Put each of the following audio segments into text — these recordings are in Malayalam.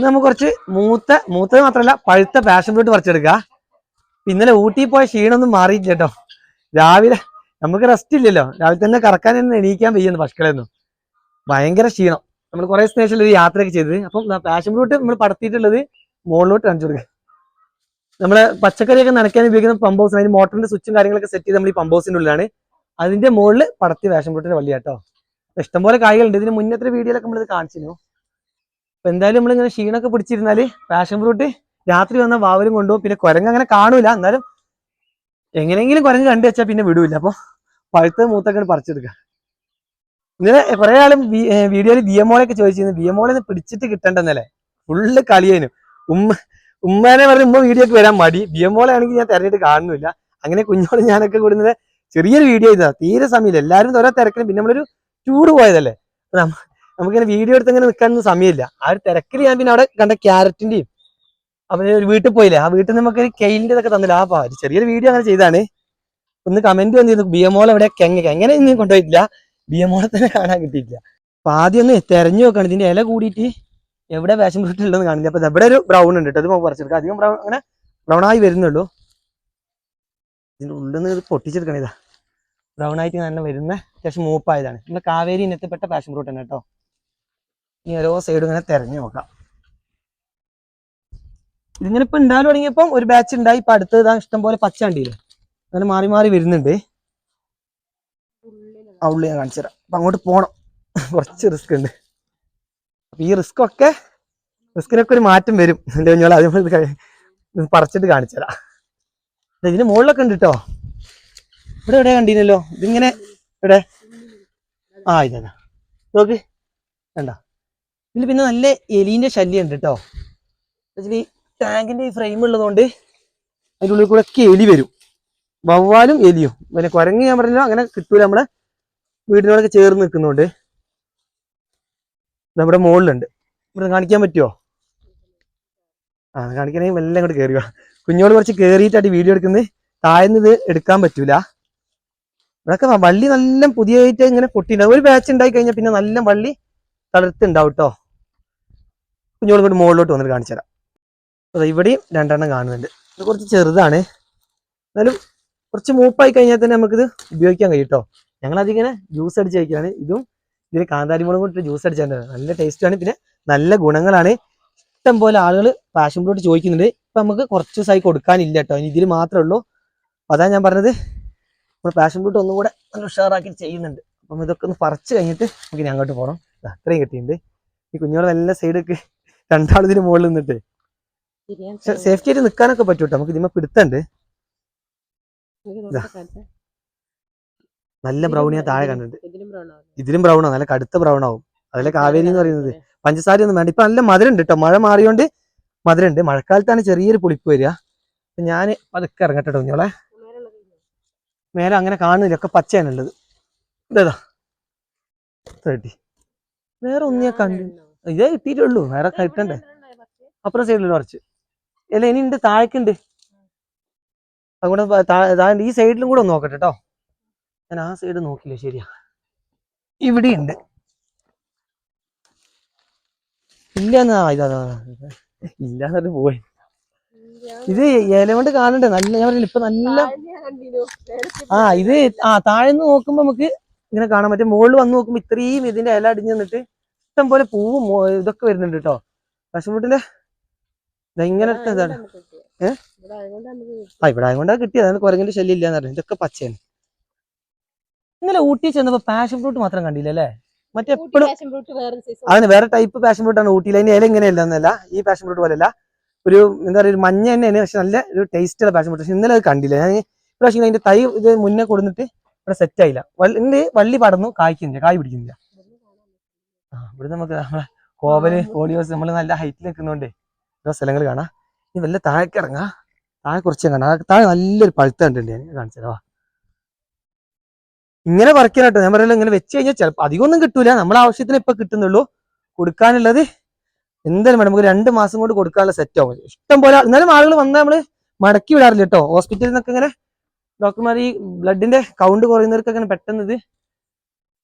ഇന്ന് നമുക്ക് കുറച്ച് മൂത്ത മൂത്തത് മാത്രമല്ല പഴുത്ത പാഷൻ ഫ്രൂട്ട് പറിച്ചെടുക്കുക ഇന്നലെ ഊട്ടി പോയ ക്ഷീണമൊന്നും മാറിയില്ല കേട്ടോ. രാവിലെ നമുക്ക് റെസ്റ്റ് ഇല്ലല്ലോ. രാവിലെ തന്നെ കറക്കാൻ തന്നെ എണീക്കാൻ വയ്യുന്നു പശുക്കളെയൊന്നും ഭയങ്കര ക്ഷീണം. നമ്മൾ കുറെ സ്നേഹത്തിൽ ഒരു യാത്രയൊക്കെ ചെയ്തത്. അപ്പം പാഷൻ ഫ്രൂട്ട് നമ്മൾ പടത്തിയിട്ടുള്ളത് മുകളിലോട്ട് കാണിച്ചു കൊടുക്കുക നമ്മൾ പച്ചക്കറിയൊക്കെ നനയ്ക്കാൻ ഉപയോഗിക്കുന്ന പമ്പ് ഹൗസ് അതിന് മോട്ടറിന്റെ സ്വിച്ചും കാര്യങ്ങളൊക്കെ സെറ്റ് ചെയ്ത് നമ്മൾ ഈ പമ്പ് ഹൗസിന്റെ ഉള്ളിലാണ്. അതിന്റെ മുകളിൽ പടത്തി പാഷൻ ഫ്രൂട്ടിന്റെ വള്ളിയാട്ടോ. ഇഷ്ടംപോലെ കായികളുണ്ട്. ഇതിന് മുന്നത്തെ വീഡിയോയിലൊക്കെ നമ്മളിത് കാണിച്ചിരുന്നു. അപ്പൊ എന്തായാലും നമ്മളിങ്ങനെ ക്ഷീണമൊക്കെ പിടിച്ചിരുന്നാൽ പാഷൻ ഫ്രൂട്ട് രാത്രി വന്ന വാവലും കൊണ്ടുപോകും. പിന്നെ കുരങ്ങ് അങ്ങനെ കാണൂല. എന്നാലും എങ്ങനെയെങ്കിലും കുരങ്ങ് കണ്ടു വെച്ചാൽ പിന്നെ വിടൂല. അപ്പൊ പഴുത്ത മൂത്തൊക്കെ പറിച്ചെടുക്കുക. ഇങ്ങനെ കുറെ ആളും വീഡിയോയിൽ ബി എം ഒക്കെ ചോദിച്ചിരുന്നു. ബി എം ഓളെ പിടിച്ചിട്ട് കിട്ടണ്ടെന്നല്ലേ ഫുള്ള് കളിയേനു. ഉമ്മ ഉമ്മേനെ പറഞ്ഞ് ഉമ്മ വീഡിയോക്ക് വരാൻ മടി. ബി എം ആണെങ്കിൽ ഞാൻ തെരഞ്ഞിട്ട് കാണുന്നില്ല. അങ്ങനെ കുഞ്ഞോട് ഞാനൊക്കെ കൂടുന്നത് ചെറിയൊരു വീഡിയോ ചെയ്താ തീരെ സമയമില്ല. എല്ലാവരും ഓരോ തിരക്കിലും പിന്നെ നമ്മളൊരു ടൂർ പോയതല്ലേ. നമുക്കിങ്ങനെ വീഡിയോ എടുത്ത് ഇങ്ങനെ നിൽക്കാനൊന്നും സമയമില്ല. ആ ഒരു തിരക്കിൽ ഞാൻ പിന്നെ അവിടെ കണ്ട ക്യാരറ്റിന്റെയും അവന് ഒരു വീട്ടിൽ പോയില്ലേ ആ വീട്ടിൽ നമുക്ക് ഒരു കെയിലിന്റെ ഇതൊക്കെ തന്നില്ല ആ ഒരു ചെറിയൊരു വീഡിയോ അങ്ങനെ ചെയ്താണ് ഒന്ന് കമന്റ് വന്നിരുന്നു ബി എം എവിടെ? കെങ്ങ എങ്ങനെ ഇന്നും കൊണ്ടുപോയിട്ടില്ല? ബി എം ഓളെ തന്നെ കാണാൻ കിട്ടിയിട്ടില്ല. അപ്പൊ ആദ്യം ഒന്ന് തെരഞ്ഞു നോക്കണം ഇതിന്റെ ഇല കൂടിയിട്ട് എവിടെ വേഷം ഫ്രൂട്ട് ഉള്ളതെന്ന് കാണില്ല. അപ്പൊ ഇവിടെ ഒരു ബ്രൗൺ ഉണ്ട് കേട്ടോ അത് നമുക്ക് പറിച്ചെടുക്കാം അധികം ബ്രൗൺ അങ്ങനെ ബ്രൗൺ ആയി വരുന്നുള്ളൂ. ഇതിന്റെ ഉള്ളിൽ നിന്ന് പൊട്ടിച്ചെടുക്കണം ഇതാ. ബ്രൗൺ ആയിട്ട് നല്ല വരുന്ന അത്യാവശ്യം മൂപ്പായതാണ്. നമ്മുടെ കാവേരി ഇനത്തിൽപ്പെട്ട പാഷൻ ഫ്രൂട്ട് തന്നെ കേട്ടോ ഇനി ഓരോ സൈഡും ഇങ്ങനെ തെരഞ്ഞു നോക്കാം. ഇതിങ്ങനെ ഇപ്പൊ ഉണ്ടാകാൻ തുടങ്ങിയപ്പം ഒരു ബാച്ച് ഉണ്ടായി. ഇപ്പൊ അടുത്തത് ഇതാ ഇഷ്ടംപോലെ പോലെ പച്ച കണ്ടില്ലേ? അങ്ങനെ മാറി മാറി വരുന്നുണ്ട്. ആ ഉള്ളി ഞാൻ കാണിച്ചു തരാം. അപ്പൊ അങ്ങോട്ട് പോണം. കുറച്ച് റിസ്ക് ഉണ്ട്. അപ്പൊ ഈ റിസ്ക് ഒക്കെ റിസ്കിനൊക്കെ ഒരു മാറ്റം വരും. എന്റെ കഴി- ഇത് പറിച്ചിട്ട് കാണിച്ചു തരാം. ഇതിന് മുകളിലൊക്കെ ഉണ്ട് കേട്ടോ ഇവിടെ എവിടെ കണ്ടീനല്ലോ ഇതിങ്ങനെ ഇവിടെ ആ ഇതാ. നോക്ക്. കണ്ട? ഇതിൽ പിന്നെ നല്ല എലീന്റെ ശല്യം ഉണ്ട് കേട്ടോ ഈ ടാങ്കിന്റെ ഈ ഫ്രെയിം ഉള്ളതുകൊണ്ട് അതിന്റെ ഉള്ളിൽ കൂടെ ഒക്കെ എലി വരും. വവ്വാലും എലിയും. പിന്നെ കുരങ്ങ് ഞാൻ പറഞ്ഞാൽ അങ്ങനെ കിട്ടൂല. നമ്മുടെ വീടിനോടൊക്കെ ചേർന്ന് നിൽക്കുന്നതുകൊണ്ട് നമ്മുടെ മുകളിലുണ്ട് ഇവിടെ കാണിക്കാൻ പറ്റുമോ ആ കാണിക്കണമെങ്കിൽ എല്ലാം അങ്ങോട്ട് കയറുക കുഞ്ഞോട് കുറച്ച് കയറിയിട്ടായിട്ട് വീഡിയോ എടുക്കുന്നത്. താഴ്ന്ന് ഇത് എടുക്കാൻ പറ്റൂല. ഇവിടെയൊക്കെ വള്ളി നല്ല പുതിയതായിട്ട് ഇങ്ങനെ പൊട്ടിയിട്ടുണ്ടാവും ഒരു ബാച്ച് ഉണ്ടായി കഴിഞ്ഞാൽ പിന്നെ നല്ല വള്ളി തളർത്തുണ്ടാവും കേട്ടോ കുഞ്ഞോട് കൂടി മുകളിലോട്ട് വന്നിട്ട് കാണിച്ചു തരാം. അതെ ഇവിടെയും രണ്ടെണ്ണം കാണുന്നുണ്ട്. ഇത് കുറച്ച് ചെറുതാണ്. എന്നാലും കുറച്ച് മൂപ്പായി കഴിഞ്ഞാൽ തന്നെ നമുക്കിത് ഉപയോഗിക്കാൻ കഴിയും കേട്ടോ ഞങ്ങൾ അതിങ്ങനെ ജ്യൂസ് അടിച്ച് കഴിക്കുകയാണ് ഇതും ഇതിന് കാന്താരി മുളകും കൂട്ടി ജ്യൂസ് അടിച്ചാൽ നല്ല ടേസ്റ്റാണ് പിന്നെ നല്ല ഗുണങ്ങളാണ്. ഇഷ്ടം പോലെ ആളുകൾ പാഷൻ ഫ്രൂട്ട് ചോദിക്കുന്നുണ്ട്. ഇപ്പൊ നമുക്ക് കുറച്ച് ദിവസമായി കൊടുക്കാനില്ല കേട്ടോ ഇനി ഇതിൽ മാത്രമേ ഉള്ളൂ. അതാണ് അതാ ഞാൻ പറഞ്ഞത്. നമ്മൾ പാഷൻ ഫ്രൂട്ട് ഒന്നും കൂടെ നല്ല ഉഷാറാക്കി ചെയ്യുന്നുണ്ട്. അപ്പം ഇതൊക്കെ ഒന്ന് പറിച്ച് കഴിഞ്ഞിട്ട് നമുക്ക് ഇനി അങ്ങോട്ട് പോകണം അത്രയും കിട്ടിയിട്ടുണ്ട്. ഈ കുഞ്ഞോടെ നല്ല സൈഡൊക്കെ രണ്ടാളിതിന് മുകളിൽ നിന്നിട്ട്. സേഫ്റ്റി ആയിട്ട് നിൽക്കാനൊക്കെ പറ്റൂട്ടോ? നമുക്ക് ഇതിമ്മ പിടുത്തണ്ട്. നല്ല ബ്രൗണിയാ താഴെ കണ്ടിട്ടുണ്ട് ഇതിലും ബ്രൗൺ ആവും നല്ല കടുത്ത ബ്രൗൺ ആവും അതിലെ കാവേരി എന്ന് പറയുന്നത്. പഞ്ചസാര ഒന്നും വേണ്ട. ഇപ്പൊ നല്ല മധുരം ഉണ്ട് കേട്ടോ മഴ മാറിയോണ്ട് മധുരം ഉണ്ട് മഴക്കാലത്താണ് ചെറിയൊരു പുളിപ്പ് വരിക. അപ്പൊ ഞാൻ അതൊക്കെ ഇറങ്ങട്ടെ കുഞ്ഞോളെ മേലെ അങ്ങനെ കാണുന്നില്ല. ഒക്കെ പച്ചയാണ് ഉള്ളത്. ഇതേതാ തേർട്ടി വേറെ ഒന്നും ഞാൻ കണ്ടു ഇതേ കിട്ടിയിട്ടുള്ളൂ. വേറെ കിട്ടണ്ടേ അപ്പുറം സൈഡിൽ കുറച്ച്. അല്ല ഇനി ഉണ്ട്. താഴേക്കുണ്ട്. അതുകൊണ്ട് താഴെ ഈ സൈഡിലും കൂടെ ഒന്ന് നോക്കട്ടെ കേട്ടോ ഞാൻ ആ സൈഡ് നോക്കില്ല ശരിയാ. ഇവിടെ ഉണ്ട്. ഇല്ല ഇതാ. ഇല്ലാന്നിട്ട് പോയി. ഇത് ഇല കൊണ്ട് കാണണ്ടേ? നല്ല ഞാൻ പറഞ്ഞില്ല ഇപ്പൊ നല്ല ആ ഇത് ആ താഴെന്ന് നോക്കുമ്പോ നമുക്ക് ഇങ്ങനെ കാണാൻ പറ്റും. മുകളിൽ വന്ന് നോക്കുമ്പോ ഇത്രയും ഇതിന്റെ ഇല അടിഞ്ഞു നിന്നിട്ട് ഇഷ്ടം പോലെ പൂവും ഇതൊക്കെ വരുന്നുണ്ട് കേട്ടോ പശുമുട്ടിന്റെ ഇങ്ങനെ ഇതാണ് ഏഹ് ആ ഇവിടെ ആയതുകൊണ്ടാ കിട്ടിയത്. അതാണ് കുരങ്ങിന്റെ ശല്യം ഇല്ലാന്ന് പറഞ്ഞു ഇതൊക്കെ പച്ചയാണ്. ഇന്നലെ ഊട്ടി ചെന്നപ്പോ പാഷൻ ഫ്രൂട്ട് മാത്രം കണ്ടില്ല അല്ലേ? മറ്റെപ്പോഴും അതിന് വേറെ ടൈപ്പ് പാഷൻ ഫ്രൂട്ട് ആണ് ഊട്ടിയിൽ അതിന് ഇല ഇങ്ങനെയല്ല എന്നല്ല. ഈ പാഷൻ ഫ്രൂട്ട് പോലെയല്ല. ഒരു എന്താ പറയുക ഒരു മഞ്ഞ തന്നെയാണ് പക്ഷെ നല്ല ഒരു ടേസ്റ്റ് ഉള്ള പാഷൻ ഫ്രൂട്ട് പക്ഷെ ഇന്നലെ അത് കണ്ടില്ല. ഞാൻ ഇപ്പൊ അതിന്റെ തൈ ഇത് മുന്നേ കൊടുത്തിട്ട് ഇവിടെ സെറ്റ് ആയില്ല. വള്ളി വള്ളി പടന്നു കായ്ക്കുന്നില്ല കായ് പിടിക്കുന്നില്ല. ഇവിടെ നമുക്ക് നമ്മളെ കോവൽ കോളിയോസ് നമ്മൾ നല്ല ഹൈറ്റിൽ നിൽക്കുന്നോണ്ടേ ഓരോ സ്ഥലങ്ങൾ കാണാം. ഇനി വല്ല താഴേക്ക് ഇറങ്ങാ. താഴെ കുറച്ച് കാണാം. താഴെ നല്ലൊരു പഴുത്ത കണ്ടിട്ടുണ്ട് ഞാൻ കാണിച്ചതാ. ഇങ്ങനെ പറിക്കാൻ കേട്ടോ ഞാൻ പറയല്ലോ ഇങ്ങനെ വെച്ച് കഴിഞ്ഞാൽ ചിലപ്പോൾ അധികം ഒന്നും കിട്ടൂല. നമ്മളെ ആവശ്യത്തിന് ഇപ്പൊ കിട്ടുന്നുള്ളൂ. കൊടുക്കാനുള്ളത് എന്തായാലും വേണം. നമുക്ക് രണ്ട് മാസം കൊണ്ട് കൊടുക്കാനുള്ള സെറ്റ് ആവും. ഇഷ്ടം പോലെ എന്നാലും ആളുകൾ വന്നാൽ നമ്മൾ മടക്കി വിടാറില്ല കേട്ടോ ഹോസ്പിറ്റലിൽ നിന്നൊക്കെ ഇങ്ങനെ ഡോക്ടർമാർ ഈ ബ്ലഡിന്റെ കൗണ്ട് കുറയുന്നവർക്കൊക്കെ പെട്ടെന്ന് ഇത്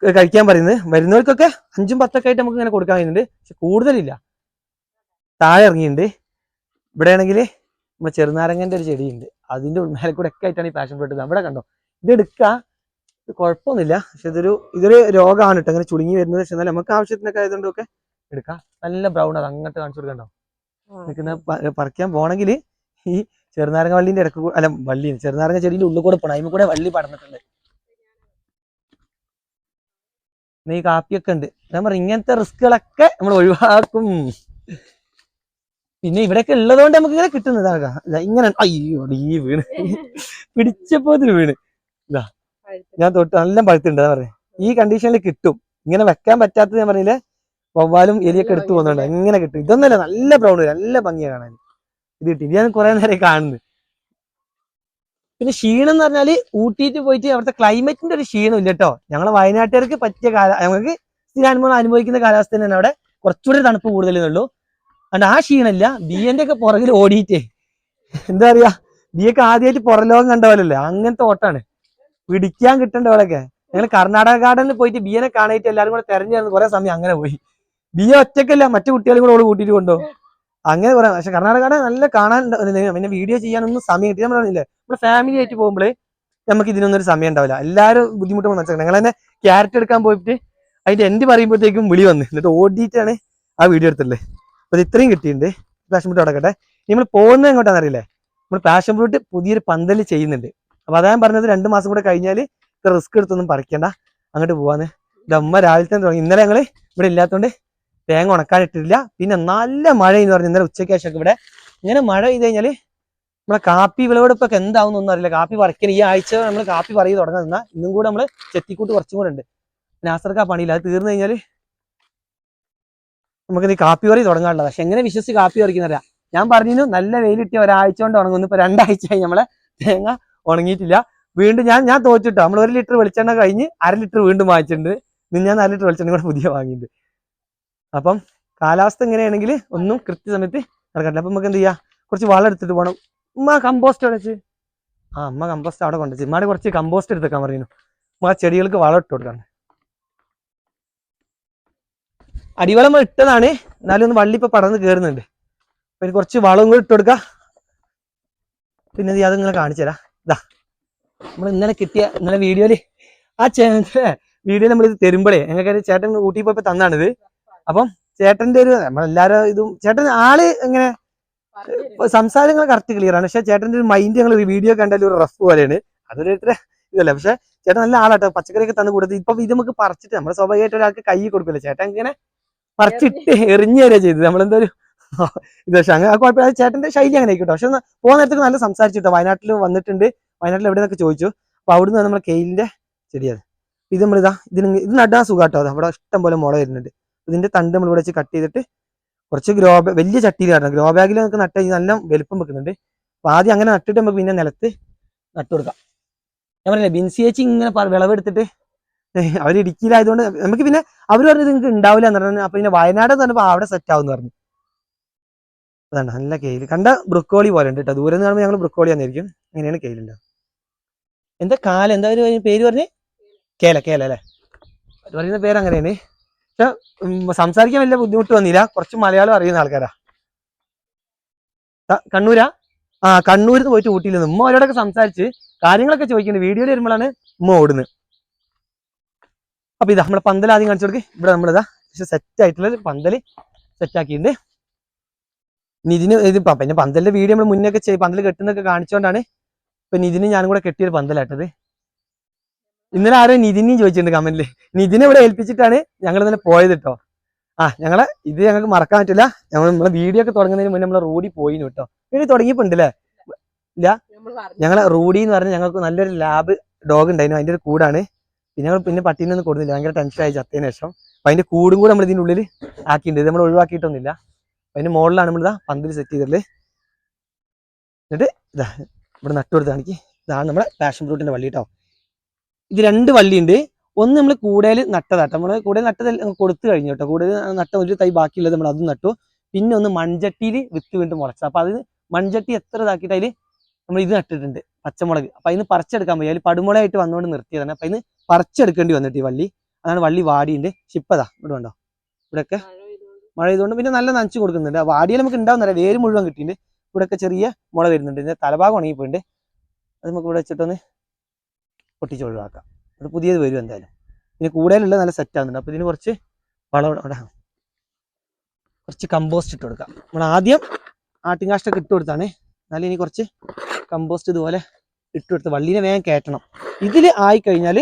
കഴിക്കാൻ പറയുന്നത്. വരുന്നവർക്കൊക്കെ അഞ്ചും പത്തൊക്കെ ആയിട്ട് നമുക്ക് ഇങ്ങനെ കൊടുക്കാൻ കഴിയുന്നുണ്ട്. പക്ഷെ കൂടുതലില്ല. താഴെ ഇറങ്ങിയിട്ടുണ്ട്. ഇവിടെ ആണെങ്കിൽ നമ്മുടെ ചെറുനാരങ്ങന്റെ ഒരു ചെടിയുണ്ട്. അതിന്റെ ഉൾമേലെ കൂടെ ഒക്കെ ആയിട്ടാണ് ഈ പാഷൻ ഫ്രൂട്ട് അവിടെ കണ്ടോ? ഇത് എടുക്കുക. ഇത് കുഴപ്പമൊന്നുമില്ല. പക്ഷെ ഇതൊരു ഇതൊരു രോഗമാണ് കേട്ടോ. അങ്ങനെ ചുളുങ്ങി വരുന്നത്. പക്ഷെ എന്നാലും നമുക്ക് ആവശ്യത്തിനൊക്കെ ആയതുകൊണ്ടൊക്കെ എടുക്കാം. നല്ല ബ്രൗൺ അത് അങ്ങോട്ട് കാണിച്ചു കൊടുക്കണ്ടോ നിൽക്കുന്ന പറിക്കാൻ പോകണമെങ്കിൽ ഈ ചെറുനാരങ്ങ വള്ളീന്റെ ഇടയ്ക്ക് അല്ല വള്ളി ചെറുനാരങ്ങ ചെടിയിൽ ഉള്ളിൽ കൂടെ പോകണം അതിൽ കൂടെ വള്ളി പടർന്നിട്ടുണ്ട് പിന്നെ ഈ കാപ്പിയൊക്കെ ഉണ്ട്. ഞാൻ പറയും ഇങ്ങനത്തെ റിസ്കുകളൊക്കെ നമ്മൾ ഒഴിവാക്കും. പിന്നെ ഇവിടെയൊക്കെ ഉള്ളതുകൊണ്ട് നമുക്ക് ഇങ്ങനെ കിട്ടുന്നതാകാം ഇങ്ങനെ അയ്യോ ഈ വീണ്. പിടിച്ചപ്പോ ഇതിന് വീണ്. ഇതാ ഞാൻ തൊട്ട് നല്ല പഴുത്തുണ്ട് അതാ പറയാ ഈ കണ്ടീഷനിൽ കിട്ടും. ഇങ്ങനെ വെക്കാൻ പറ്റാത്തത് ഞാൻ പറഞ്ഞില്ലേ വവ്വാലും എലിയൊക്കെ എടുത്തു പോകുന്നുണ്ട്. എങ്ങനെ കിട്ടും. ഇതൊന്നല്ല നല്ല ബ്രൗൺ നല്ല ഭംഗിയാണ് കാണാൻ. ഇത് കിട്ടി. ഞാൻ കുറെ നേരം കാണുന്നു. പിന്നെ ക്ഷീണം എന്ന് പറഞ്ഞാൽ ഊട്ടിയിട്ട് പോയിട്ട് അവിടുത്തെ ക്ലൈമറ്റിന്റെ ഒരു ക്ഷീണം ഇല്ല കേട്ടോ ഞങ്ങളെ വയനാട്ടുകാർക്ക് പറ്റിയ കാല ഞങ്ങൾക്ക് സ്ഥിരാനുഭവം അനുഭവിക്കുന്ന കാലാവസ്ഥ തന്നെയാണ് അവിടെ. കുറച്ചുകൂടി തണുപ്പ് കൂടുതലെന്നുള്ളൂ അതുകൊണ്ട് ആ ക്ഷീണമില്ല. ബി ഒക്കെ പുറകിൽ ഓടിയിട്ടേ എന്താ പറയാ ബി ഒക്കെ ആദ്യമായിട്ട് പുറലോകം കണ്ട പോലല്ലേ അങ്ങനത്തെ ഓട്ടാണ്. പിടിക്കാൻ കിട്ടേണ്ട പോലൊക്കെ ഞങ്ങൾ കർണാടക ഗാർഡനിൽ പോയിട്ട് ബിയനെ കാണായിട്ട് എല്ലാവരും കൂടെ തെരഞ്ഞു നടന്ന് കുറെ സമയം അങ്ങനെ പോയി. ബിയ ഒറ്റക്കല്ല മറ്റു കുട്ടികളും കൂടെ ഓൾ കൂട്ടിയിട്ട് കൊണ്ടുപോകും അങ്ങനെ കുറെ പക്ഷെ കർണാടക ഗാർഡൻ നല്ല കാണാൻ പിന്നെ വീഡിയോ ചെയ്യാനൊന്നും സമയം കിട്ടി നമ്മൾ പറഞ്ഞില്ലേ നമ്മുടെ ഫാമിലി ആയിട്ട് പോകുമ്പോൾ നമുക്ക് ഇതിനൊന്നും ഒരു സമയം ഉണ്ടാവില്ല. എല്ലാവരും ബുദ്ധിമുട്ട് മനസ്സിലാക്കണം ഞങ്ങൾ തന്നെ ക്യാരറ്റ് എടുക്കാൻ പോയിട്ട് അതിന്റെ എൻഡ് പറയുമ്പോഴത്തേക്കും വിളി വന്ന്. എന്നിട്ട് ഓടിയിട്ടാണ് ആ വീഡിയോ എടുത്തില്ലേ അപ്പൊ ഇത് ഇത്രയും കിട്ടിയിട്ടുണ്ട്. പാഷൻ ഫ്രൂട്ട് അടക്കട്ടെ. നമ്മൾ പോകുന്നത് എങ്ങോട്ടാണെന്ന് അറിയില്ലേ? നമ്മൾ പാഷൻ ഫ്രൂട്ട് പുതിയൊരു പന്തൽ ചെയ്യുന്നുണ്ട്. അപ്പൊ അതാ പറഞ്ഞത് രണ്ട് മാസം കൂടെ കഴിഞ്ഞാൽ ഇത്ര റിസ്ക് എടുത്തൊന്നും പറിക്കണ്ട. അങ്ങോട്ട് പോവാന്ന്. ഇതമ്മ രാവിലെ തന്നെ തുടങ്ങി. ഇന്നലെ ഞങ്ങൾ ഇവിടെ ഇല്ലാത്തതുകൊണ്ട് തേങ്ങ ഉണക്കാൻ ഇട്ടിട്ടില്ല പിന്നെ നല്ല മഴ എന്ന് പറഞ്ഞു ഇന്നലെ ഉച്ചയ്ക്ക് ശേഷമൊക്കെ ഇവിടെ ഇങ്ങനെ മഴ ചെയ്ത് കഴിഞ്ഞാൽ നമ്മളെ കാപ്പി വിളവെടുപ്പൊക്കെ എന്താവുന്നൊന്നും അറിയില്ല. കാപ്പി പറിക്കാൻ ഈ ആഴ്ച നമ്മൾ കാപ്പി പറയി തുടങ്ങാൻ നിന്നാൽ ഇന്നും കൂടെ നമ്മൾ ചെത്തിക്കൂട്ട് കുറച്ചും കൂടെ ഉണ്ട്. നാസർക്ക് ആ പണിയില്ല. അത് തീർന്നു കഴിഞ്ഞാൽ നമുക്ക് ഈ കാപ്പി പറി തുടങ്ങാനുള്ളത്. പക്ഷെ എങ്ങനെ വിശ്വസിച്ച് കാപ്പി പറിക്കുന്നറിയാം ഞാൻ പറഞ്ഞു നല്ല വെയിലിട്ടിയ ഒരാഴ്ച കൊണ്ട് ഉണങ്ങുന്നു ഇപ്പൊ രണ്ടാഴ്ചയായി നമ്മളെ തേങ്ങ ഉണങ്ങിയിട്ടില്ല. വീണ്ടും ഞാൻ ഞാൻ തോറ്റിട്ടോ. നമ്മൾ ഒരു ലിറ്റർ വെളിച്ചെണ്ണ കഴിഞ്ഞ് അര ലിറ്റർ വീണ്ടും വാങ്ങിച്ചിട്ടുണ്ട്. ഇന്ന് ഞാൻ നാല് ലിറ്റർ വെളിച്ചെണ്ണ കൂടെ പുതിയ വാങ്ങിയിട്ടുണ്ട്. അപ്പം കാലാവസ്ഥ എങ്ങനെയാണെങ്കിൽ ഒന്നും കൃത്യസമയത്ത് നടക്കാറില്ല അപ്പൊ നമുക്ക് എന്ത് ചെയ്യാം? കുറച്ച് വളം എടുത്തിട്ട് പോകണം ഉമ്മ കമ്പോസ്റ്റ് അവിടെ വെച്ച്? ആ അമ്മ കമ്പോസ്റ്റ് അവിടെ കൊണ്ടുവച്ച്. ഉമ്മാടെ കുറച്ച് കമ്പോസ്റ്റ് എടുത്തേക്കാൻ പറയുന്നു ഉമ്മ ചെടികൾക്ക് വളം ഇട്ട് കൊടുക്കാൻ അടിവളം ഇട്ടതാണ്. എന്നാലും ഒന്ന് വള്ളി ഇപ്പൊ പടർന്ന് കയറുന്നുണ്ട് ഇനി കുറച്ച് വളവും കൂടി ഇട്ട് കൊടുക്കാം. പിന്നെ അത് നിങ്ങളെ കാണിച്ചു തരാം. ഇതാ നമ്മൾ ഇന്നലെ കിട്ടിയ ഇന്നലെ വീഡിയോയിൽ ആ ചേ വീഡിയോ നമ്മൾ ഇത് തരുമ്പോഴേ ഞങ്ങൾക്ക് ചേട്ടൻ ഊട്ടി പോയപ്പോ തന്നാണിത്. അപ്പം ചേട്ടന്റെ ഒരു നമ്മളെല്ലാരും ഇതും ചേട്ടൻ ആൾ എങ്ങനെ സംസാരങ്ങൾ കറക്റ്റ് ക്ലിയർ ആണ്. പക്ഷെ ചേട്ടന്റെ ഒരു മൈൻഡ് ഞങ്ങൾ ഒരു വീഡിയോ കണ്ടാൽ ഒരു റഫ് പോലെയാണ്. അതൊരു ഇതല്ല. പക്ഷെ ചേട്ടൻ നല്ല ആളാട്ടോ. പച്ചക്കറിയൊക്കെ തന്നു കൊടുത്ത് ഇപ്പൊ ഇത് നമുക്ക് പറിച്ചിട്ട് നമ്മുടെ സ്വാഭാവികമായിട്ട് ഒരാൾക്ക് കൈ കൊടുക്കില്ല. ചേട്ടൻ ഇങ്ങനെ പറിച്ചിട്ട് എറിഞ്ഞു തരാ ചെയ്തത്. നമ്മളെന്തോ ഒരു ഇത് പക്ഷെ അങ്ങനെ കുഴപ്പമില്ല ചേട്ടന്റെ ശൈലി അങ്ങനെ ആയിക്കോട്ടെ. പക്ഷെ പോകുന്ന നേരത്തേക്ക് നല്ല സംസാരിച്ചിട്ടോ. വയനാട്ടിൽ വന്നിട്ടുണ്ട്. വയനാട്ടിൽ എവിടെ നിന്നൊക്കെ ചോദിച്ചു. അപ്പൊ അവിടുന്ന് നമ്മുടെ കെയിലിന്റെ ചെടിയാണ്. ഇത് നമ്മളിതാ ഇതിന് ഇത് നടാൻ സുഖാട്ടോ. അത് അവിടെ ഇഷ്ടം പോലെ മുള വരുന്നുണ്ട്. ഇതിന്റെ തണ്ട് നമ്മൾ ഇവിടെ വെച്ച് കട്ട് ചെയ്തിട്ട് കുറച്ച് ഗ്രോ വലിയ ചട്ടിയിൽ നടണം ഗ്രോ ബാഗിൽ നമുക്ക് നട്ട് നല്ല വലുപ്പം വെക്കുന്നുണ്ട്. അപ്പൊ ആദ്യം അങ്ങനെ നട്ടിട്ട് നമുക്ക് പിന്നെ നിലത്ത് നട്ടു കൊടുക്കാം. ഞാൻ പറഞ്ഞില്ല ബിൻസി ചേച്ചി ഇങ്ങനെ വിളവെടുത്തിട്ട് അവർ ഇടുക്കിയിലായതുകൊണ്ട് നമുക്ക് പിന്നെ അവർ പറഞ്ഞത് നിങ്ങൾക്ക് ഉണ്ടാവില്ല എന്ന് പറഞ്ഞു അപ്പൊ പിന്നെ വയനാട് എന്ന് പറഞ്ഞപ്പോ അവിടെ സെറ്റ് ആവും എന്ന് പറഞ്ഞു. അതാണ് നല്ല കെയിൽ. കണ്ട ബ്രൊക്കോളി പോലെ ഉണ്ട് കേട്ടോ ദൂരെ കാണുമ്പോൾ ഞങ്ങൾ ബ്രൊക്കോളി ആയിരിക്കും അങ്ങനെയാണ് കെയിലുണ്ടാവും എന്താ കാല? എന്താ ഒരു പേര് പറഞ്ഞേ? കേല കേല അല്ലേ? പറയുന്ന പേര് അങ്ങനെയാണ്. പക്ഷെ സംസാരിക്കാൻ വലിയ ബുദ്ധിമുട്ട് വന്നില്ല. കുറച്ച് മലയാളം അറിയുന്ന ആൾക്കാരാ. കണ്ണൂരാ? ആ കണ്ണൂരിൽ നിന്ന് പോയിട്ട് ഊട്ടിയിൽ നിന്ന് ഉമ്മ അവരോടൊക്കെ സംസാരിച്ച് കാര്യങ്ങളൊക്കെ ചോദിക്കുന്നുണ്ട്. വീഡിയോയിൽ വരുമ്പോഴാണ് ഉമ്മ ഓടുന്നത് അപ്പൊ ഇതാ നമ്മളെ പന്തൽ ആദ്യം കാണിച്ചു കൊടുക്ക്. ഇവിടെ നമ്മളിതാ സെറ്റ് ആയിട്ടുള്ള പന്തൽ സെറ്റ് ആക്കിയിട്ടുണ്ട്. നിതിന് ഇത് പിന്നെ പന്തലിന്റെ വീഡിയോ നമ്മൾ മുന്നേ ഒക്കെ പന്തൽ കെട്ടുന്നൊക്കെ കാണിച്ചുകൊണ്ടാണ് ഇപ്പൊ നിതിന് ഞാനും കൂടെ കെട്ടിയൊരു പന്തലാട്ടത്. ഇന്നലെ ആരോ നിതിനെയും ചോദിച്ചിട്ടുണ്ട് കമന്റിൽ നിതിനെ ഇവിടെ ഏൽപ്പിച്ചിട്ടാണ് ഞങ്ങൾ ഇന്നലെ പോയത് കേട്ടോ ആ ഞങ്ങളെ ഇത് ഞങ്ങൾക്ക് മറക്കാൻ പറ്റില്ല. ഞങ്ങൾ നമ്മളെ വീഡിയോ ഒക്കെ തുടങ്ങുന്നതിന് മുന്നേ നമ്മളെ റോഡിൽ പോയിന് കേട്ടോ വീഡിയോ തുടങ്ങിയിട്ടുണ്ടല്ലേ? ഞങ്ങളെ റോഡി എന്ന് പറഞ്ഞാൽ ഞങ്ങൾക്ക് നല്ലൊരു ലാബ് ഡോഗ് ഉണ്ടായിരുന്നു. അതിന്റെ ഒരു കൂടാണ്. പിന്നെ ഞങ്ങൾ പിന്നെ പട്ടീനെ ഒന്നും കൊടുത്തില്ല. ഭയങ്കര ടെൻഷനായി ചത്തതിന് ശേഷം. അപ്പൊ അതിന്റെ കൂടും കൂടെ നമ്മൾ ഇതിന്റെ ഉള്ളിൽ ആക്കിയിട്ടുണ്ട്. ഇത് നമ്മൾ ഒഴിവാക്കിയിട്ടൊന്നുമില്ല. അതിന്റെ മുകളിലാണ് നമ്മൾ ഇതാ പന്തിൽ സെറ്റ് ചെയ്തിട്ടുള്ളത്. എന്നിട്ട് ഇതാ ഇവിടെ നട്ടുകൊടുത്താണെങ്കിൽ ഇതാണ് നമ്മുടെ പാഷൻ ഫ്രൂട്ടിന്റെ വള്ളി കേട്ടോ ഇത് രണ്ട് വള്ളിയുണ്ട്. ഒന്ന് നമ്മൾ കൂടുതൽ നട്ടതാട്ടോ നമ്മൾ കൂടുതൽ നട്ടത് കൊടുത്തു കഴിഞ്ഞു കേട്ടോ കൂടുതൽ നട്ട ഒരു തൈ ബാക്കിയുള്ളത് നമ്മൾ അതും നട്ടു. പിന്നെ ഒന്ന് മൺചട്ടിയിൽ വിത്ത് വീണ്ടും മുളച്ചത് അപ്പൊ അത് മൺചട്ടി എത്ര ഇതാക്കിയിട്ട് അതിൽ നമ്മൾ ഇത് നട്ടിട്ടുണ്ട് പച്ചമുളക്. അപ്പൊ അതിന് പറിച്ചെടുക്കാൻ പോയി. അതിൽ പടുമുളയായിട്ട് വന്നുകൊണ്ട് നിർത്തിയതാണ്. അപ്പൊ അതിന് പറിച്ചെടുക്കേണ്ടി വന്നിട്ട് ഈ വള്ളി. അതാണ് വള്ളി വാടിയുണ്ട്. ഷിപ്പതാ ഇവിടെ ഉണ്ടോ ഇവിടെയൊക്കെ മഴ ചെയ്തുകൊണ്ട് പിന്നെ നല്ല നനച്ചു കൊടുക്കുന്നുണ്ട്. വാടിയാൽ നമുക്ക് ഉണ്ടാവുന്നില്ല വേര് മുഴുവൻ കിട്ടിയിട്ടുണ്ട് ഇവിടെയൊക്കെ ചെറിയ മുള വരുന്നുണ്ട്. ഇതിന്റെ തലഭാഗം ഉണങ്ങിപ്പോയിട്ടുണ്ട് അത് നമുക്ക് ഇവിടെ വെച്ചിട്ടൊന്ന് പൊട്ടിച്ച് ഒഴിവാക്കാം അത് പുതിയത് വരും എന്തായാലും. പിന്നെ കൂടുതലുള്ള നല്ല സെറ്റ് ആകുന്നുണ്ട് അപ്പോൾ ഇതിന് കുറച്ച് വളം ഇവിടെ കുറച്ച് കമ്പോസ്റ്റ് ഇട്ട് കൊടുക്കാം. നമ്മൾ ആദ്യം ആട്ടിങ്കാഷ്ടൊക്കെ ഇട്ട് കൊടുത്താണ്. എന്നാലും ഇനി കുറച്ച് കമ്പോസ്റ്റ് ഇതുപോലെ ഇട്ട് കൊടുത്ത് വള്ളീനെ വേഗം കയറ്റണം ഇതിൽ ആയി കഴിഞ്ഞാൽ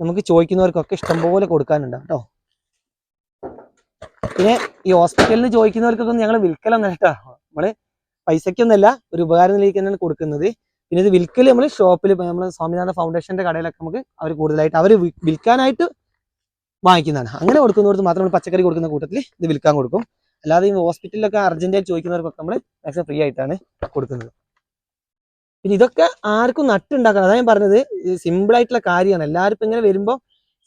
നമുക്ക് ചോദിക്കുന്നവർക്കൊക്കെ ഇഷ്ടംപോലെ കൊടുക്കാനുണ്ടാവും കേട്ടോ. പിന്നെ ഈ ഹോസ്പിറ്റലിൽ ചോദിക്കുന്നവർക്കൊക്കെ ഞങ്ങൾ വിൽക്കലൊന്നും കേട്ടോ. നമ്മൾ പൈസയ്ക്കൊന്നല്ല ഒരു ഉപകാരം നിലയ്ക്ക് തന്നെയാണ് കൊടുക്കുന്നത്. പിന്നെ ഇത് വിൽക്കൽ നമ്മൾ ഷോപ്പിൽ നമ്മൾ സ്വാമിനാഥ ഫൗണ്ടേഷന്റെ കടയിലൊക്കെ നമുക്ക് അവർ കൂടുതലായിട്ട് അവർ വിൽക്കാനായിട്ട് വാങ്ങിക്കുന്നതാണ്. അങ്ങനെ കൊടുക്കുന്നവർക്ക് മാത്രം നമ്മൾ പച്ചക്കറി കൊടുക്കുന്ന കൂട്ടത്തിൽ ഇത് വിൽക്കാൻ കൊടുക്കും. അല്ലാതെ ഈ ഹോസ്പിറ്റലിലൊക്കെ അർജന്റായി ചോദിക്കുന്നവർക്കൊക്കെ നമ്മൾ മാക്സിമം ഫ്രീ ആയിട്ടാണ് കൊടുക്കുന്നത്. പിന്നെ ഇതൊക്കെ ആർക്കും നട്ടുണ്ടാക്കണം. അതാ ഞാൻ പറഞ്ഞത്. സിമ്പിൾ ആയിട്ടുള്ള കാര്യമാണ്. എല്ലാവരും ഇപ്പം ഇങ്ങനെ വരുമ്പോൾ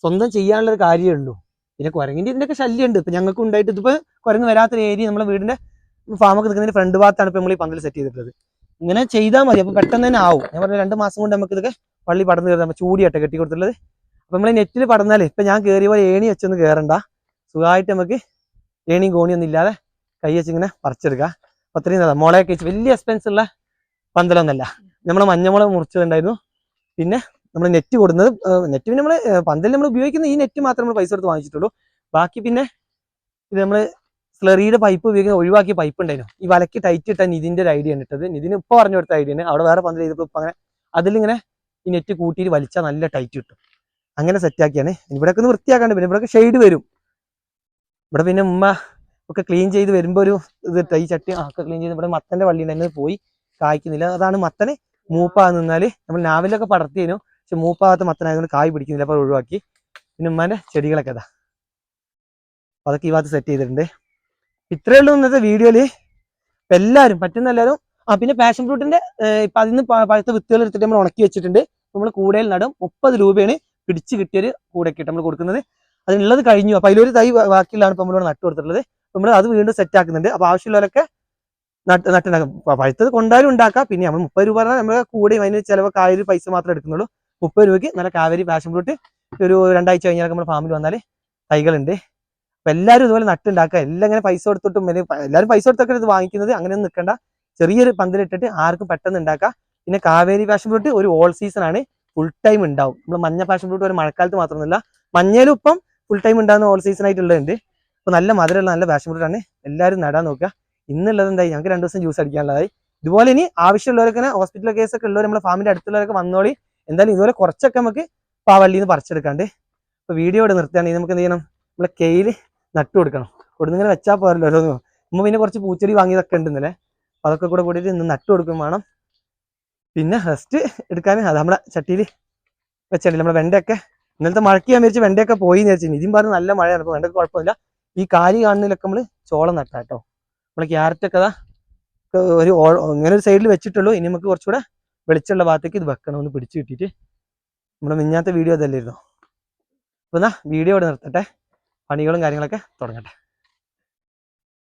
സ്വന്തം ചെയ്യാനുള്ള ഒരു കാര്യമേ ഉള്ളൂ. പിന്നെ കുരങ്ങിന്റെ ഇതിന്റെയൊക്കെ ശല്യമുണ്ട്. ഇപ്പം ഞങ്ങൾക്ക് ഉണ്ടായിട്ട് ഇതിപ്പോൾ കുരങ്ങ് വരാത്തൊരു ഏരിയ നമ്മുടെ വീടിന്റെ ഫാമൊക്കെ നിൽക്കുന്നതിന്റെ ഫ്രണ്ട് ഭാഗത്താണ് ഇപ്പം നമ്മൾ ഈ പന്തൽ സെറ്റ് ചെയ്തിട്ടുള്ളത്. ഇങ്ങനെ ചെയ്താൽ മതി. അപ്പൊ പെട്ടെന്ന് തന്നെ ആവും. ഞാൻ പറഞ്ഞ രണ്ട് മാസം കൊണ്ട് നമുക്ക് ഇതൊക്കെ പള്ളി പടന്ന് കയറാം ചൂടിയട്ടെ കെട്ടി കൊടുത്തിട്ടുള്ളത്. അപ്പൊ നമ്മൾ നെറ്റിൽ പടന്നാൽ ഇപ്പൊ ഞാൻ കയറിയ പോലെ ഏണി വെച്ചൊന്ന് കയറണ്ട സുഖമായിട്ട് നമുക്ക് ഏണിയും കോണിയൊന്നും ഇല്ലാതെ കൈ വെച്ച് ഇങ്ങനെ പറിച്ചെടുക്കാം. അപ്പൊ അത്രയും നല്ലതാ. മുളയൊക്കെ വെച്ച് വലിയ എക്സ്പെൻസ് ഉള്ള പന്തലൊന്നല്ല. നമ്മൾ മഞ്ഞമുളക് മുറിച്ചതുണ്ടായിരുന്നു പിന്നെ നമ്മൾ നെറ്റ് കൊടുക്കുന്നത് നെറ്റ് പിന്നെ നമ്മൾ പന്തൽ നമ്മൾ ഉപയോഗിക്കുന്ന ഈ നെറ്റ് മാത്രമേ നമ്മൾ പൈസ കൊടുത്ത് വാങ്ങിച്ചിട്ടുള്ളൂ. ബാക്കി പിന്നെ ഇത് നമ്മൾ സ്ലറിയുടെ പൈപ്പ് ഉപയോഗിക്കുന്ന ഒഴിവാക്കിയ പൈപ്പ് ഉണ്ടായിരുന്നു. ഈ വലക്ക് ടൈറ്റ് ഇട്ടാൻ ഇതിന്റെ ഒരു ഐഡിയ ആണ് ഇട്ടത്. നിതിന് ഇപ്പൊ പറഞ്ഞു കൊടുത്ത ഐഡിയ ആണ്. അവിടെ വേറെ പന്ത് ചെയ്തപ്പോൾ ഇപ്പൊ അങ്ങനെ അതിലിങ്ങനെ ഈ നെറ്റ് കൂട്ടിയിട്ട് വലിച്ചാൽ നല്ല ടൈറ്റ് കിട്ടും. അങ്ങനെ സെറ്റാക്കിയാണ് ഇവിടെയൊക്കെ ഒന്ന് വൃത്തിയാക്കാണ്ട് പിന്നെ ഇവിടെയൊക്കെ ഷെയ്ഡ് വരും. ഇവിടെ പിന്നെ ഉമ്മ ഒക്കെ ക്ലീൻ ചെയ്ത് വരുമ്പോൾ ഒരു ഇത് ഈ ചട്ടി ഒക്കെ ക്ലീൻ ചെയ്ത് ഇവിടെ മത്തന്റെ വള്ളി തന്നെ പോയി കായ്ക്കുന്നില്ല. അതാണ് മത്തന് മൂപ്പാന്ന് നിന്നാൽ നമ്മൾ നാവിലൊക്കെ പടർത്തിയതിനു പക്ഷെ മൂപ്പാകാത്ത മത്തനായതുകൊണ്ട് കായ് പിടിക്കുന്നില്ല. അപ്പോൾ ഒഴിവാക്കി. പിന്നെ ഉമ്മാന്റെ ചെടികളൊക്കെ അതാ അതൊക്കെ ഈ ഭാഗത്ത് സെറ്റ് ചെയ്തിട്ടുണ്ട്. ഇത്രയേ ഉള്ളൂ ഇന്നത്തെ വീഡിയോയിൽ. ഇപ്പൊ എല്ലാവരും പറ്റുന്ന എല്ലാവരും ആ പിന്നെ പാഷൻ ഫ്രൂട്ടിന്റെ ഇപ്പൊ അതിന് നിന്ന് പഴുത്ത വിത്തുകൾ എടുത്തിട്ട് നമ്മൾ ഉണക്കി വെച്ചിട്ടുണ്ട്. നമ്മൾ കൂടുതൽ നടും മുപ്പത് രൂപയാണ് പിടിച്ച് കിട്ടിയൊരു കൂടൊക്കെ നമ്മൾ കൊടുക്കുന്നത്. അതിനുള്ളത് കഴിഞ്ഞു. അപ്പൊ അതിലൊരു തൈ ബാക്കിയുള്ളതാണ് ഇപ്പൊ നമ്മളിവിടെ നട്ടു കൊടുത്തിട്ടുള്ളത്. നമ്മൾ അത് വീണ്ടും സെറ്റ് ആക്കുന്നുണ്ട്. അപ്പൊ ആവശ്യമുള്ളവരൊക്കെ നട്ട് നട്ടുണ്ടാക്കും. പഴുത്തത് കൊണ്ടാലും ഉണ്ടാക്കാം. പിന്നെ നമ്മൾ മുപ്പത് രൂപ പറഞ്ഞാൽ നമ്മുടെ കൂടെയും അതിന് ചിലവൊക്കെ ആ ഒരു പൈസ മാത്രമേ എടുക്കുന്നുള്ളൂ. മുപ്പത് രൂപയ്ക്ക് നല്ല കാവേരി പാഷൻ ഫ്രൂട്ട് ഒരു രണ്ടാഴ്ച കഴിഞ്ഞാൽ നമ്മുടെ ഫാമിൽ വന്നാൽ തൈകളുണ്ട്. അപ്പൊ എല്ലാവരും ഇതുപോലെ നട്ടുണ്ടാക്കുക. എല്ലാം ഇങ്ങനെ പൈസ കൊടുത്തിട്ടും എല്ലാവരും പൈസ കൊടുത്തൊക്കെ ഇത് വാങ്ങിക്കുന്നത് അങ്ങനെ നിൽക്കണ്ട. ചെറിയൊരു പന്തലിട്ടിട്ട് ആർക്കും പെട്ടെന്ന് ഉണ്ടാക്കാം പിന്നെ കാവേരി പാഷൻ ഫ്രൂട്ട് ഒരു ഓൾ സീസൺ ആണ്. ഫുൾ ടൈം ഉണ്ടാവും. നമ്മൾ മഞ്ഞ പാഷൻ ഫ്രൂട്ട് ഒരു മഴക്കാലത്ത് മാത്രമൊന്നുമില്ല. മഞ്ഞയിലും ഇപ്പം ഫുൾ ടൈം ഉണ്ടാകുന്ന ഓൾ സീസൺ ആയിട്ടുള്ളതുണ്ട്. അപ്പൊ നല്ല മധുരമുള്ള നല്ല പാഷൻ ഫ്രൂട്ട് ആണ്. എല്ലാവരും നടാൻ നോക്കുക. ഇന്നുള്ളത് എന്തായി? ഞങ്ങൾക്ക് രണ്ട് ദിവസം ജ്യൂസ് അടിക്കാനുള്ളതായി. ഇതുപോലെ ഇനി ആവശ്യമുള്ളവരൊക്കെ ഹോസ്പിറ്റൽ കേസൊക്കെ ഉള്ളവർ നമ്മുടെ ഫാമിലി അടുത്തുള്ളവരൊക്കെ വന്നോളി. എന്തായാലും ഇതുപോലെ കുറച്ചൊക്കെ നമുക്ക് പാവള്ളിയിൽ നിന്ന് പറിച്ചെടുക്കാണ്ട്. ഇപ്പൊ വീഡിയോ ഇവിടെ നിർത്തുകയാണെങ്കിൽ നമുക്ക് എന്ത് ചെയ്യണം? നമ്മളെ കെയിൽ നട്ടു കൊടുക്കണം. കൊടുന്നിങ്ങനെ വെച്ചാൽ പോരല്ലോ ഓരോന്ന്. നമ്മൾ പിന്നെ കുറച്ച് പൂച്ചെടി വാങ്ങിയതൊക്കെ ഉണ്ട് ഇന്നലെ. അതൊക്കെ കൂടെ കൂടിയിട്ട് ഇന്ന് നട്ടു കൊടുക്കും വേണം. പിന്നെ റെസ്റ്റ് എടുക്കാൻ അത് നമ്മുടെ ചട്ടിയിൽ വെച്ചിട്ടില്ല നമ്മുടെ വെണ്ടയൊക്കെ. ഇന്നലത്തെ മഴയ്ക്ക് ഞാൻ വെണ്ടയൊക്കെ പോയി എന്ന് വിചാരിച്ചു ഇതും പറഞ്ഞ് നല്ല മഴയാണ്. അപ്പോൾ വെണ്ടയ്ക്ക് കുഴപ്പമില്ല. ഈ കാലി കാണുന്നതിലൊക്കെ നമ്മൾ ചോളം നട്ടാ കേട്ടോ നമ്മൾ ക്യാരറ്റൊക്കെ അതാ ഒരു ഇങ്ങനെ ഒരു സൈഡിൽ വെച്ചിട്ടുള്ളൂ. ഇനി നമുക്ക് കുറച്ചുകൂടെ വെളിച്ചുള്ള ഭാഗത്തേക്ക് ഇത് വെക്കണം ഒന്ന് പിടിച്ചു കിട്ടിയിട്ട്. നമ്മുടെ മിഞ്ഞാത്ത വീഡിയോ അതല്ലായിരുന്നു അപ്പോൾ എന്നാ വീഡിയോ ഇവിടെ നിർത്തട്ടെ. പണികളും കാര്യങ്ങളൊക്കെ തുടങ്ങട്ടെ.